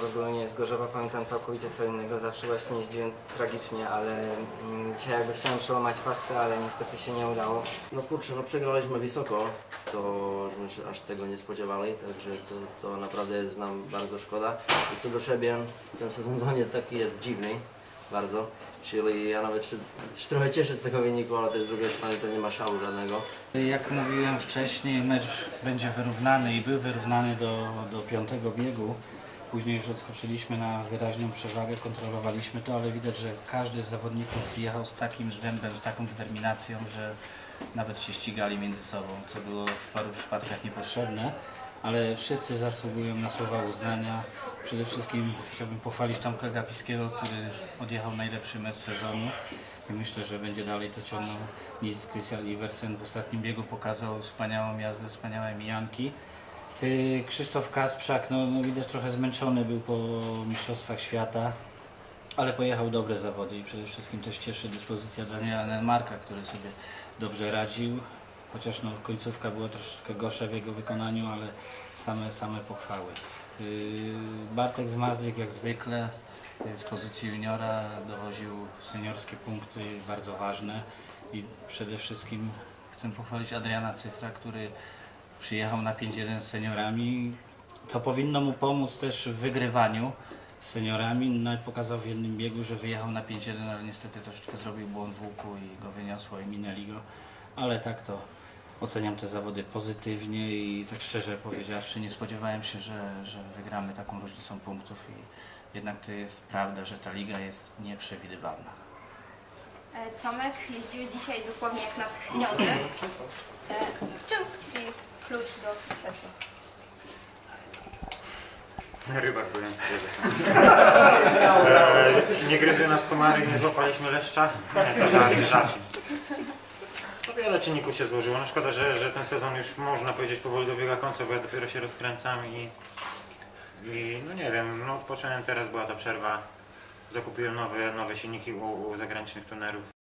robiłem całkowicie co innego. Zawsze właśnie jeździłem tragicznie, ale mm, dzisiaj jakby chciałem przełamać pasy, ale niestety się nie udało. No kurczę, no przegraliśmy wysoko, to żeśmy się aż tego nie spodziewali, także to, to naprawdę jest nam bardzo szkoda. I co do siebie, ten sezon dla mnie taki jest dziwny, bardzo. Czyli ja nawet się też trochę cieszę z tego wyniku, ale też z drugiej strony to nie ma szału żadnego. Jak mówiłem wcześniej, mecz będzie wyrównany i był wyrównany do, do piątego biegu. Później już odskoczyliśmy na wyraźną przewagę, kontrolowaliśmy to, ale widać, że każdy z zawodników jechał z takim zębem, z taką determinacją, że nawet się ścigali między sobą, co było w paru przypadkach niepotrzebne. Ale wszyscy zasługują na słowa uznania. Przede wszystkim chciałbym pochwalić Tomka Gapiskiego, który odjechał najlepszy mecz sezonu i myślę, że będzie dalej to ciągnął. Nils Christian Iversen w ostatnim biegu pokazał wspaniałą jazdę, wspaniałe mijanki. Yy, Krzysztof Kasprzak, no, no widać trochę zmęczony był po Mistrzostwach Świata, ale pojechał dobre zawody i przede wszystkim też cieszy dyspozycja Daniela Nenmarka, który sobie dobrze radził. Chociaż no, końcówka była troszeczkę gorsza w jego wykonaniu, ale same, same pochwały. Yy, Bartek Zmarzyk jak zwykle z pozycji juniora dowoził seniorskie punkty, bardzo ważne i przede wszystkim chcę pochwalić Adriana Cyfra, który przyjechał na 5-1 z seniorami, co powinno mu pomóc też w wygrywaniu z seniorami. Nawet pokazał w jednym biegu, że wyjechał na 5-1, ale niestety troszeczkę zrobił błąd w łuku i go wyniosło i minęli go. Ale tak to oceniam te zawody pozytywnie i tak szczerze powiedziawszy nie spodziewałem się, że, że wygramy taką różnicą punktów i jednak to jest prawda, że ta liga jest nieprzewidywalna. E, Tomek jeździły dzisiaj dosłownie jak natchniony. E, W czym tkwi klucz do sukcesu? Rybak byłem e, Nie gryzły nas komary, nie złapaliśmy leszcza. Nie, to żart, żart. No wiele czynników się złożyło. No szkoda, że, że ten sezon już można powiedzieć powoli dobiega końca, bo ja dopiero się rozkręcam i, i no nie wiem, no odpocząłem teraz, była ta przerwa. Zakupiłem nowe, nowe silniki u, u zagranicznych tunerów.